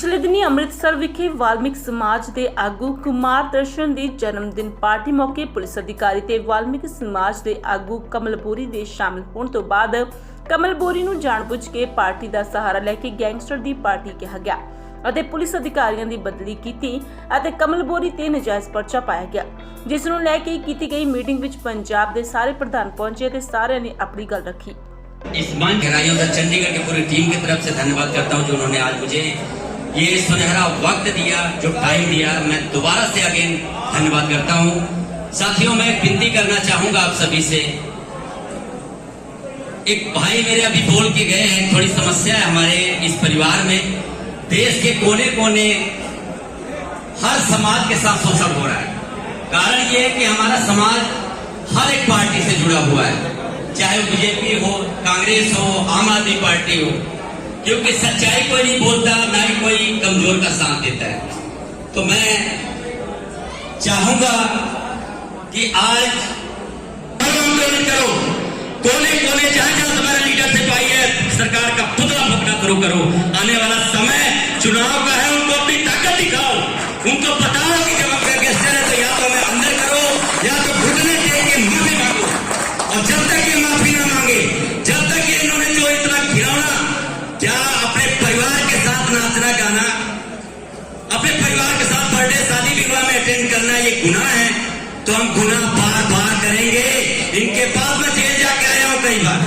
ਪਿਛਲੇ ਦਿਨੀ ਅੰਮ੍ਰਿਤਸਰ ਵਿਖੇ ਵਾਲਮੀਕ ਸਮਾਜ ਦੇ ਆਗੂ ਕੁਮਾਰ ਦਰਸ਼ਨ ਦੀ ਜਨਮ ਦਿਨ ਪਾਰਟੀ ਮੌਕੇ ਪੁਲਿਸ ਅਧਿਕਾਰੀ ਤੇ ਵਾਲਮੀਕ ਸਮਾਜ ਦੇ ਆਗੂ ਕਮਲਪੁਰੀ ਦੇ ਸ਼ਾਮਿਲ ਹੋਣ ਤੋਂ ਬਾਅਦ ਕਮਲਪੁਰੀ ਨੂੰ ਜਾਣਬੁੱਝ ਕੇ ਪਾਰਟੀ ਦਾ ਸਹਾਰਾ ਲੈ ਕੇ ਗੈਂਗਸਟਰ ਦੀ ਪਾਰਟੀ ਕਿਹਾ ਗਿਆ ਅਤੇ ਪੁਲਿਸ ਅਧਿਕਾਰੀਆਂ ਦੀ ਬਦਲੀ ਕੀਤੀ ਅਤੇ ਕਮਲਪੁਰੀ ਤੇ ਨਜਾਇਜ਼ ਪਰਚਾ ਪਾਇਆ ਗਿਆ ਜਿਸ ਨੂੰ ਲੈ ਕੇ ਕੀਤੀ ਗਈ ਮੀਟਿੰਗ ਵਿੱਚ ਪੰਜਾਬ ਦੇ ਸਾਰੇ ਪ੍ਰਧਾਨ ਪਹੁੰਚੇ ਤੇ ਸਾਰਿਆਂ ने अपनी गल रखी इस मान गहराइयों से चंडीगढ़ की पूरी टीम की तरफ से धन्यवाद करता हूं जो उन्होंने आज मुझे ये सुनहरा वक्त दिया जो टाइम दिया। मैं दोबारा से अगेन धन्यवाद करता हूँ। साथियों, मैं विनती करना चाहूँगा आप सभी से। एक भाई मेरे अभी बोल के गए हैं, थोड़ी समस्या है हमारे इस परिवार में। देश के कोने कोने हर समाज के साथ शोषण हो रहा है। कारण ये है कि हमारा समाज हर एक पार्टी से जुड़ा हुआ है। चाहे बीजेपी हो, कांग्रेस हो, आम आदमी पार्टी हो। क्योंकि सच्चाई कोई नहीं बोलता ना ही कोई कमजोर का साथ देता है तो मैं चाहूंगा कि आज आंदोलन करो कोने कोने जहां जहां तुम्हारा लीडरशिप आई है सरकार का पुतला फूकना शुरू करो आने वाला समय चुनाव का गुनाह है तो हम गुना बार बार करेंगे। इनके पास में जेल जाके आया हूँ कई बार।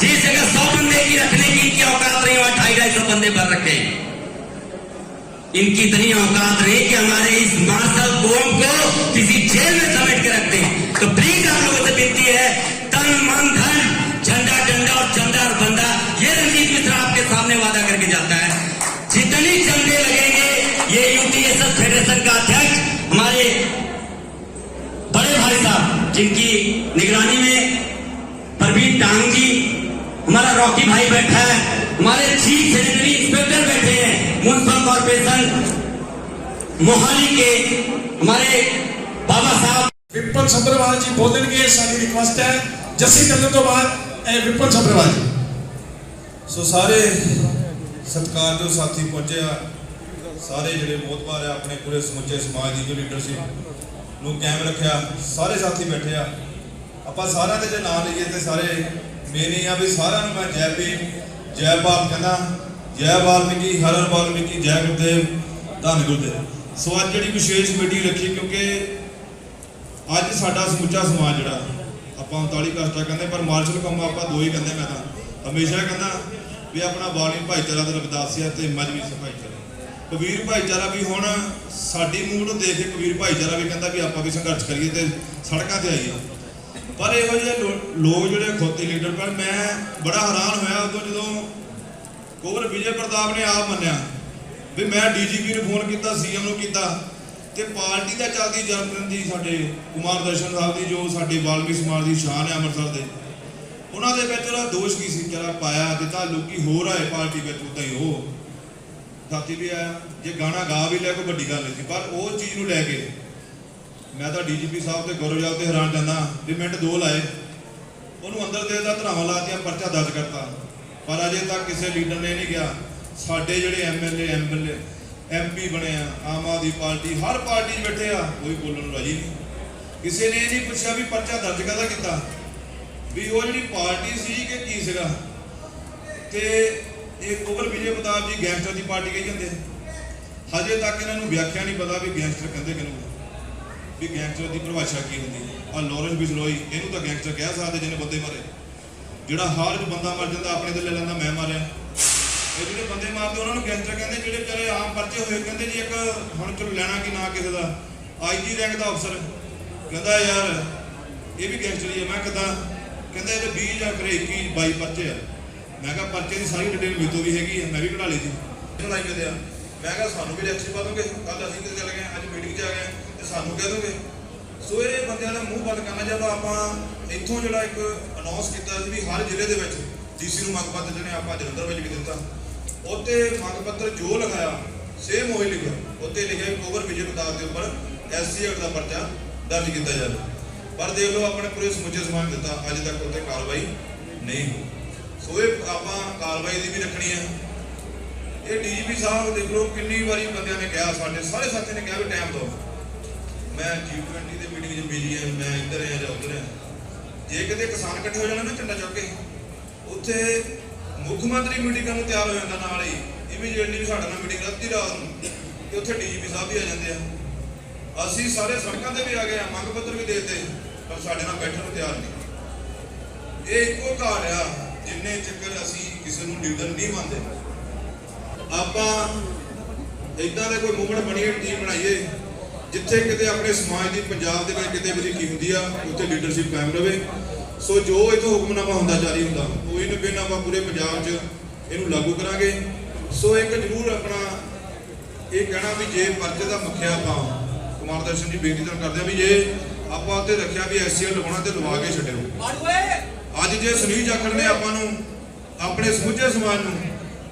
जिस जगह सौ बंदे की रखने की इनकी औकात नहीं, वहाँ ढाई ढाई सौ बंदे पर रखे। इनकी इतनी औकात नहीं कि हमारे इस मार्शल कौम को किसी जेल में समेट के रखते हैं। तो प्लीज़ आप लोगों से विनती है, तन, मन, धन, झंडा, डंडा और चंदा और बंदा, ये रणजीत मिश्रा आपके सामने वादा करके जाता है। जिनकी निगरानी में प्रवीण टांग जी हमारा रॉकी भाई बैठा है हमारे चीफ सेक्रेटरी इंस्पेक्टर बैठे हैं म्यूनसिपल कॉर्पोरेशन मोहाली के हमारे बाबा साहब ਵਿਪਨ ਸੰਭਰਵਾਲ ਜੀ ਬੋਲਣਗੇ ਸਾਡੀ ਰਿਕਵੈਸਟ ਹੈ ਜੱਸੀ ਚੱਲਣ ਤੋਂ ਬਾਅਦ ਇਹ ਵਿਪਨ ਸੰਭਰਵਾਲ ਜੀ ਸੋ ਸਾਰੇ ਸਤਿਕਾਰਯੋਗ ਸਾਥੀ ਪਹੁੰਚੇ ਆ ਸਾਰੇ ਜਿਹੜੇ ਮੋਤਬਾਰ ਆ ਆਪਣੇ ਪੂਰੇ ਸਮੁੱਚੇ ਸਮਾਜ ਦੀ ਜੋ ਲੀਡਰਸ਼ਿਪ ਨੂੰ ਕਾਇਮ ਰੱਖਿਆ, ਸਾਰੇ ਸਾਥੀ ਬੈਠੇ ਆ। ਆਪਾਂ ਸਾਰਿਆਂ ਦੇ ਜੇ ਨਾਂ ਲਈਏ ਤੇ ਸਾਰੇ ਮੇਨ ਹੀ ਆ ਵੀ ਸਾਰਿਆਂ ਨੂੰ ਮੈਂ ਜੈ ਭੀਮ, ਜੈ ਭਾਰਤ ਕਹਿੰਦਾ, ਜੈ ਵਾਲਮੀਕੀ, ਹਰ ਹਰ ਵਾਲਮੀਕੀ, ਜੈ ਗੁਰਦੇਵ, ਧੰਨ ਗੁਰਦੇਵ। ਸੋ ਅੱਜ ਜਿਹੜੀ ਵਿਸ਼ੇਸ਼ ਮੀਟਿੰਗ ਰੱਖੀ, ਕਿਉਂਕਿ ਅੱਜ ਸਾਡਾ ਸਮੁੱਚਾ ਸਮਾਜ ਜਿਹੜਾ, ਆਪਾਂ 39 ਕਸਟਾ ਕਹਿੰਦੇ, ਪਰ ਮਾਰਸ਼ਲ ਕੰਮ ਆਪਾਂ ਦੋ ਹੀ ਕਹਿੰਦੇ ਮੈਂ ਤਾਂ। ਹਮੇਸ਼ਾ ਕਹਿੰਦਾ ਵੀ ਆਪਣਾ ਬਾਣੀ ਭਾਈਚਾਰਾ ਤੇ ਰਵਿਦਾਸੀਆ ਤੇ ਮਜਬੀ ਭਾਈਚਾਰਾ ਕਬੀਰ ਭਾਈਚਾਰਾ ਵੀ ਹੁਣ ਸਾਡੀ ਮੂਡ ਨੂੰ ਦੇਖ ਕੇ ਕਬੀਰ ਭਾਈਚਾਰਾ ਵੀ ਕਹਿੰਦਾ ਵੀ ਆਪਾਂ ਵੀ ਸੰਘਰਸ਼ ਕਰੀਏ ਤੇ ਸੜਕਾਂ ਤੇ ਆਈਏ। ਪਰ ਇਹੋ ਜਿਹੇ ਲੋਕ ਜਿਹੜੇ ਖੋਤੀ ਲੀਡਰ, ਪਰ ਮੈਂ ਬੜਾ ਹੈਰਾਨ ਹੋਇਆ ਉਦੋਂ ਜਦੋਂ ਕੋਵਰ ਵਿਜੇ ਪ੍ਰਤਾਪ ਨੇ ਆਪ ਮੰਨਿਆ ਵੀ ਮੈਂ ਡੀਜੀਪੀ ਨੂੰ ਫੋਨ ਕੀਤਾ, ਸੀਐਮ ਨੂੰ ਕੀਤਾ ਤੇ ਪਾਰਟੀ ਦਾ ਚੱਲਦੀ ਜਨਰਲ ਦੀ ਸਾਡੇ ਕੁਮਾਰ ਦਰਸ਼ਨ ਸਾਹਿਬ ਦੀ, ਜੋ ਸਾਡੇ ਵਾਲਮੀ ਸਮਾਜ ਦੀ ਸ਼ਾਨ ਹੈ ਅੰਮ੍ਰਿਤਸਰ ਦੇ, ਉਹਨਾਂ ਦੇ ਵਿੱਚ ਉਹਦਾ ਦੋਸ਼ ਕੀ ਸੀ? ਜਿਹੜਾ ਪਾਇਆ ਦਿੱਤਾ ਲੋਕੀ ਹੋਰ ਆਏ ਪਾਰਟੀ ਵਿੱਚ, ਉਦਾਂ ਹੀ ਉਹ। ਸਾਥੀ ਵੀ ਆਇਆ। ਜੇ ਗਾਣਾ ਗਾ ਵੀ ਲਿਆ, ਕੋਈ ਵੱਡੀ ਗੱਲ ਨਹੀਂ ਸੀ। ਪਰ ਉਹ ਚੀਜ਼ ਨੂੰ ਲੈ ਕੇ ਮੈਂ ਤਾਂ ਡੀਜੀਪੀ ਸਾਹਿਬ ਤੇ ਗੌਰਵ ਤੇ ਹੈਰਾਨ ਜਾਂਦਾ ਵੀ ਮਿੰਟ ਦੋ ਲਾਏ। ਉਹਨੂੰ ਅੰਦਰ ਦੇ ਦਾ ਧਰਾਵਾਂ ਲਾਤੀਆਂ, ਪਰਚਾ ਦਰਜ ਕਰਤਾ। ਪਰ ਅਜੇ ਤੱਕ ਕਿਸੇ ਲੀਡਰ ਨੇ ਨਹੀਂ ਗਿਆ ਸਾਡੇ ਜਿਹੜੇ ਐਮਐਲਏ ਐਮਐਲਏ ਐਮਪੀ ਬਣੇ ਆ, ਆਮ ਆਦਮੀ ਪਾਰਟੀ, ਹਰ ਪਾਰਟੀ 'ਚ ਬੈਠੇ ਆ, ਕੋਈ ਬੋਲਣ ਨੂੰ ਰਾਜੀ ਨਹੀਂ। ਕਿਸੇ ਨੇ ਇਹ ਨਹੀਂ ਪੁੱਛਿਆ ਵੀ ਪਰਚਾ ਦਰਜ ਕਾਹਦਾ ਕੀਤਾ। ਵੀ ਉਹ ਜਿਹੜੀ ਪਾਰਟੀ ਸੀ ਕਿ ਕੀ ਸੀਗਾ। ਤੇ ਇਹ ਕੋਵਲ ਵਿਜੇ ਪ੍ਰਤਾਪ ਜੀ ਗੈਂਗਸਟਰ ਦੀ ਪਾਰਟੀ ਕਹੀ ਜਾਂਦੇ ਹਜੇ ਤੱਕ ਇਹਨਾਂ ਨੂੰ ਵਿਆਖਿਆ ਨਹੀਂ ਪਤਾ ਵੀ ਗੈਂਗਸਟਰ ਕਹਿੰਦੇ ਕਿਹਨੂੰ ਵੀ ਗੈਂਗਸਟਰ ਦੀ ਪਰਿਭਾਸ਼ਾ ਕੀ ਹੁੰਦੀ ਹੈ। ਆ ਲੋਰੈਂਸ ਬਿਸਲੋਈ, ਇਹਨੂੰ ਤਾਂ ਗੈਂਗਸਟਰ ਕਹਿ ਸਕਦੇ ਜਿਹਨੇ ਬੰਦੇ ਮਾਰੇ। ਜਿਹੜਾ ਹਾਰ ਚ ਬੰਦਾ ਮਰ ਜਾਂਦਾ, ਆਪਣੇ ਤੇ ਲੈ ਲੈਂਦਾ, ਮੈਂ ਮਾਰਿਆ। ਇਹ ਜਿਹੜੇ ਬੰਦੇ ਮਾਰਦੇ, ਉਹਨਾਂ ਨੂੰ ਗੈਂਗਸਟਰ ਕਹਿੰਦੇ, ਜਿਹੜੇ ਵਿਚਾਰੇ ਆਮ ਪਰਚੇ ਹੋਏ, ਕਹਿੰਦੇ ਜੀ ਇੱਕ ਹੁਣ ਚਲੋ ਲੈਣਾ ਕਿ ਨਾ ਕਿਸੇ ਦਾ। ਆਈਜੀ ਰੈਂਕ ਦਾ ਅਫਸਰ ਕਹਿੰਦਾ, ਯਾਰ, ਇਹ ਵੀ ਗੈਂਗਸਟਰ ਹੀ ਹੈ ਮੈਂ ਕਿਦਾਂ? ਕਹਿੰਦਾ ਇਹ ਤੇ 20 ਜਾਂ ਕਰੇ 21 22 ਪਰਚੇ ਆ। ਮੈਂ ਕਿਹਾ ਪਰਚੇ ਦੀ ਸਾਰੀ ਡਿਟੇਲ ਮੇਰੇ ਤੋਂ ਵੀ ਹੈਗੀ ਹੈ ਮੈਂ ਵੀ ਕਢਾ ਲਈ ਸੀ। ਇਹਨੂੰ ਲਾਈ ਆ। ਮੈਂ ਕਿਹਾ ਸਾਨੂੰ ਵੀ ਰੈਕਸੀ ਪਾ ਦੋਗੇ? ਕੱਲ ਅਸੀਂ ਕਿਤੇ ਚਲੇ ਗਏ? ਅੱਜ ਮੀਟਿੰਗ 'ਚ ਆ ਗਏ। ਤੇ ਸਾਨੂੰ ਕਹਿ ਦੋਗੇ। ਸੋ ਇਹ ਬੰਦਿਆਂ ਦਾ ਮੂੰਹ ਬੰਦ ਕਰਨਾ, ਜਦੋਂ ਆਪਾਂ ਇੱਥੋਂ ਜਿਹੜਾ ਇੱਕ ਅਨਾਉਂਸ ਕੀਤਾ ਸੀ ਵੀ ਹਰ ਜ਼ਿਲ੍ਹੇ ਦੇ ਵਿੱਚ ਡੀਸੀ ਨੂੰ ਮੰਗ ਪੱਤਰ, ਜਿਹਨੇ ਆਪਾਂ ਜਲੰਧਰ ਵਿੱਚ ਵੀ ਦਿੱਤਾ ਉੱਤੇ ਮੰਗ ਪੱਤਰ ਜੋ ਲਗਾਇਆ ਸੇਮ ਉਹੀ ਲਿਖਿਆ। ਉੱਤੇ ਲਿਖਿਆ ਕੋਵਰ ਵਿਜੇ ਪ੍ਰਤਾਪ ਦੇ ਉੱਪਰ ਐਸਸੀ ਐਕਟ ਦਾ ਪਰਚਾ ਦਰਜ ਕੀਤਾ ਜਾਵੇ। ਪਰ ਦੇਖ ਲਓ, ਆਪਣੇ ਪੁਲਿਸ ਸਮੁੱਚੇ ਸਮਾਨ ਦਿੱਤਾ। ਅੱਜ ਤੱਕ ਉੱਤੇ ਕਾਰਵਾਈ ਨਹੀਂ ਹੋਈ। ਸੋ ਆਪਾਂ ਕਾਰਵਾਈ ਦੀ ਵੀ ਰੱਖਣੀ ਹੈ ਇਹ ਡੀਜੀਪੀ ਸਾਹਿਬ, ਦੇਖ ਲਓ ਕਿੰਨੀ ਵਾਰੀ ਬੰਦਿਆਂ ਨੇ ਕਿਹਾ ਸਾਡੇ, ਸਾਰੇ ਸਾਥੀ ਨੇ ਕਿਹਾ ਵੀ ਟਾਈਮ ਦਿਓ ਮੈਂ G20 ਦੇ ਮੀਟਿੰਗ 'ਚ ਬਿਜ਼ੀ ਹਾਂ ਮੈਂ ਇੱਧਰ ਹਾਂ ਜਾਂ ਉੱਧਰ ਹਾਂ ਜੇ ਕਿਤੇ ਕਿਸਾਨ ਇਕੱਠੇ ਹੋ ਜਾਣ ਨਾ ਝੰਡਾ ਚੁੱਕ ਕੇ, ਉੱਥੇ ਮੁੱਖ ਮੰਤਰੀ ਮੀਟਿੰਗ ਕਰਨ ਨੂੰ ਤਿਆਰ ਹੋ ਜਾਂਦਾ ਨਾਲ ਹੀ। ਇਮੀਡੀਏਟਲੀ ਵੀ ਸਾਡੇ ਨਾਲ ਮੀਟਿੰਗ ਰੱਤੀ ਰਾਤ ਨੂੰ, ਤੇ ਉੱਥੇ ਡੀਜੀਪੀ ਸਾਹਿਬ ਵੀ ਆ ਜਾਂਦੇ ਆ। ਅਸੀਂ ਸਾਰੇ ਸੜਕਾਂ ਤੇ ਵੀ ਆ ਗਏ ਆ, ਮੰਗ ਪੱਤਰ ਵੀ ਦੇ ਦਿੱਤੇ, ਪਰ ਸਾਡੇ ਨਾਲ ਬੈਠਣ ਨੂੰ ਤਿਆਰ ਨਹੀਂ। ਇਹ ਇੱਕੋ ਘਾਟ ਆ ਜਿੰਨੇ ਚੱਕਰ ਅਸੀਂ ਕਿਸੇ ਨੂੰ ਲੀਡਰ ਨਹੀਂ ਮੰਨਦੇ, ਆਪਾਂ ਇਦਾਂ ਦੇ ਕੋਈ ਮੂਵਮੈਂਟ ਬਣੀਏ ਟੀਮ ਬਣਾਈਏ, ਜਿੱਥੇ ਕਿਤੇ ਆਪਣੇ ਸਮਾਜ ਦੀ ਪੰਜਾਬ ਦੇ ਵਿੱਚ ਕਿਤੇ ਵਧੀਕੀ ਹੁੰਦੀ ਆ, ਉੱਥੇ ਲੀਡਰਸ਼ਿਪ ਕਾਇਮ ਰਵੇ। ਸੋ ਜੋ ਇਥੋਂ ਹੁਕਮਨਾਮਾ ਹੁੰਦਾ, ਜਾਰੀ ਹੁੰਦਾ ਉਹ ਇਹਨੂੰ ਬੇਨਾਮਾ ਪੂਰੇ ਪੰਜਾਬ 'ਚ ਇਹਨੂੰ ਲਾਗੂ ਕਰਾਂਗੇ। ਸੋ ਇੱਕ ਜ਼ਰੂਰ ਆਪਣਾ ਇਹ ਕਹਿਣਾ ਵੀ ਜੇ ਪਰਚੇ ਦਾ ਮੁਖਿਆ ਆਪਾਂ ਕੁਮਾਰ ਦਰਸ਼ਨ ਜੀ ਬੇਨਤੀ ਤਾਂ ਕਰਦੇ ਆ ਵੀ ਜੇ ਆਪਾਂ ਉੱਤੇ ਰੱਖਿਆ ਵੀ ਐਸਸੀਐਲ ਲਵਾਉਣਾ ਤੇ ਲਵਾ ਕੇ ਛੱਡਿਓ। ਅੱਜ ਜੇ ਸੁਨੀਲ ਜਾਖੜ ਨੇ ਆਪਾਂ ਨੂੰ ਆਪਣੇ ਸਮੁੱਚੇ ਸਮਾਜ ਨੂੰ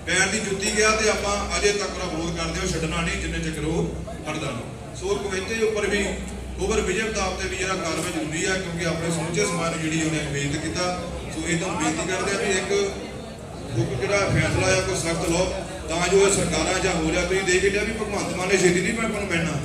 ਪੈਰ ਦੀ ਜੁੱਤੀ ਗਿਆ ਤੇ ਆਪਾਂ ਅਜੇ ਤੱਕ ਦਾ ਵਿਰੋਧ ਕਰਦੇ ਹੋ ਛੱਡਣਾ ਨਹੀਂ, ਜਿੰਨੇ ਚੱਕਰ ਉਹ ਹਟਦਾ ਨਹੀਂ। ਸੋ ਕਵਿਤੇ ਉੱਪਰ ਵੀ ਓਵਰ ਵਿਜੇ ਤਾਪ ਤੇ ਵੀ ਜਿਹੜਾ ਕਾਰਵਾਈ ਜ਼ਰੂਰੀ ਆ, ਕਿਉਂਕਿ ਆਪਣੇ ਸਮੁੱਚੇ ਸਮਾਜ ਨੂੰ ਜਿਹੜੀ ਉਹਨੇ ਬੇਨਤ ਕੀਤਾ, ਸੋ ਇਹ ਤਾਂ ਬੇਨਤੀ ਕਰਦੇ ਆ ਵੀ ਇੱਕ ਕਿਉਂਕਿ ਜਿਹੜਾ ਫੈਸਲਾ ਆ, ਕੋਈ ਸਖਤ ਲਓ, ਤਾਂ ਜੋ ਇਹ ਸਰਕਾਰਾਂ ਜਾਂ ਹੋ ਰਿਹਾ ਤੁਸੀਂ ਦੇਖ ਹੀ ਲਿਆ ਵੀ ਭਗਵੰਤ ਮਾਨ ਨੇ ਛੇਤੀ ਨਹੀਂ ਮੈਂ ਨੂੰ ਮਿਲਣਾ।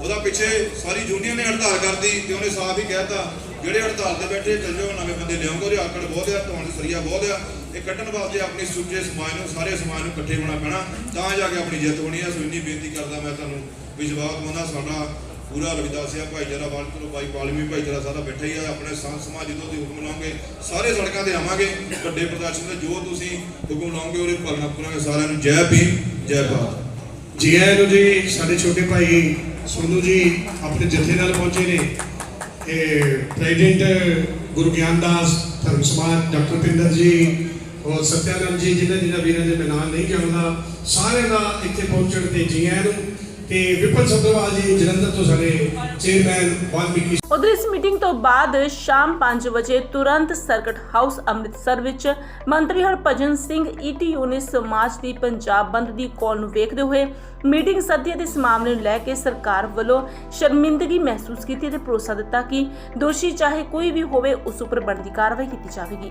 ਉਹਦਾ ਪਿੱਛੇ ਸਾਰੀ ਯੂਨੀਅਨ ਨੇ ਹੜਤਾਲ ਕਰਤੀ ਤੇ ਉਹਨੇ ਸਾਫ਼ ਹੀ ਕਹਿਤਾ ਜਿਹੜੇ ਹੜਤਾਲ ਤੇ ਬੈਠੇ ਚੱਲ ਜਾਓ ਨਵੇਂ ਬੰਦੇ ਲਿਆਉਂਗੇ, ਉਹਦੇ ਆਕੜ ਬਹੁਤ ਆ ਤੁਹਾਨੂੰ ਸਰੀਆ ਬਹੁਤ ਆ। ਇਹ ਕੱਢਣ ਵਾਸਤੇ ਆਪਣੀ ਸੁੱਚੇ ਸਮਾਜ ਨੂੰ, ਸਾਰੇ ਸਮਾਜ ਨੂੰ ਇਕੱਠੇ ਹੋਣਾ ਪੈਣਾ, ਤਾਂ ਜਾ ਕੇ ਆਪਣੀ ਜਿੱਤ ਹੋਣੀ ਆ। ਸੋ ਇੰਨੀ ਬੇਨਤੀ ਕਰਦਾ ਮੈਂ ਤੁਹਾਨੂੰ, ਵੀ ਜਵਾਬ ਸਾਡਾ ਪੂਰਾ ਰਵਿਦਾਸਿਆ ਭਾਈਚਾਰਾ ਵਾਲ ਚਲੋ ਬਾਈ ਪਾਲਮੀ ਭਾਈਚਾਰਾ ਸਾਰਾ ਬੈਠਾ ਹੀ ਆ, ਆਪਣੇ ਸੰਤ ਸਮਾਜ ਜਦੋਂ ਤੁਸੀਂ ਹੁਕਮ ਲਾਉਂਗੇ ਸਾਰੇ ਸੜਕਾਂ ਤੇ ਆਵਾਂਗੇ, ਵੱਡੇ ਪ੍ਰਦਰਸ਼ਨ ਤੇ ਜੋ ਤੁਸੀਂ ਹੁਕਮ ਲਾਉਂਗੇ ਉਹਦੇ ਪਾਲਣਾ ਕਰਾਂਗੇ ਸਾਰਿਆਂ ਨੂੰ ਜੈ ਭੀਮ, ਜੈ ਭਾਰਤ। ਜੀ ਆਇਆਂ ਨੂੰ ਜੀ, ਸਾਡੇ ਛੋਟੇ ਭਾਈ ਸੋਨੂ ਜੀ ਆਪਣੇ ਜਥੇ ਨਾਲ ਪਹੁੰਚੇ ਨੇ। ਇਹ ਪ੍ਰੈਜ਼ੀਡੈਂਟ ਗੁਰੂ ਗਿਆਨਦਾਸ ਧਰਮ ਸਮਾਜ ਡਾਕਟਰ ਪਿੰਦਰ ਜੀ ਔਰ ਸਤਿਆਨੰਦ ਜੀ, ਜਿਨ੍ਹਾਂ ਜਿਨ੍ਹਾਂ ਵੀਰਾਂ ਦੇ ਮੈਂ ਨਾਮ ਨਹੀਂ ਜਾਣਦਾ, ਸਾਰਿਆਂ ਦਾ ਇੱਥੇ ਪਹੁੰਚਣ ਤੇ ਜੀ ਆਇਆਂ ਨੂੰ ਤੇ ਵਿਪਨ ਸੱਭਰਵਾਲ ਜੀ, ਜਲੰਧਰ ਤੋਂ ਸਾਡੇ ਚੇਅਰਮੈਨ ਵਾਲਮੀਕੀ ਉਧਰ ਇਸ ਮੀਟਿੰਗ ਤੋਂ ਬਾਅਦ ਸ਼ਾਮ 5 ਵਜੇ ਤੁਰੰਤ ਸਰਕਟ ਹਾਊਸ ਅੰਮ੍ਰਿਤਸਰ ਵਿੱਚ ਮੰਤਰੀ ਹਰਭਜਨ ਸਿੰਘ ਈਟੀਯੂ ਨੇ ਸਮਾਜ ਦੀ ਪੰਜਾਬ ਬੰਦ ਦੀ ਕਾਲ ਨੂੰ ਵੇਖਦੇ ਹੋਏ ਮੀਟਿੰਗ ਸੱਦੀ ਅਤੇ ਇਸ ਮਾਮਲੇ ਨੂੰ ਲੈ ਕੇ ਸਰਕਾਰ ਵੱਲੋਂ ਸ਼ਰਮਿੰਦਗੀ ਮਹਿਸੂਸ ਕੀਤੀ ਅਤੇ ਭਰੋਸਾ ਦਿੱਤਾ ਕਿ ਦੋਸ਼ੀ ਚਾਹੇ ਕੋਈ ਵੀ ਹੋਵੇ ਉਸ ਉੱਪਰ ਬਣਦੀ ਕਾਰਵਾਈ ਕੀਤੀ ਜਾਵੇਗੀ।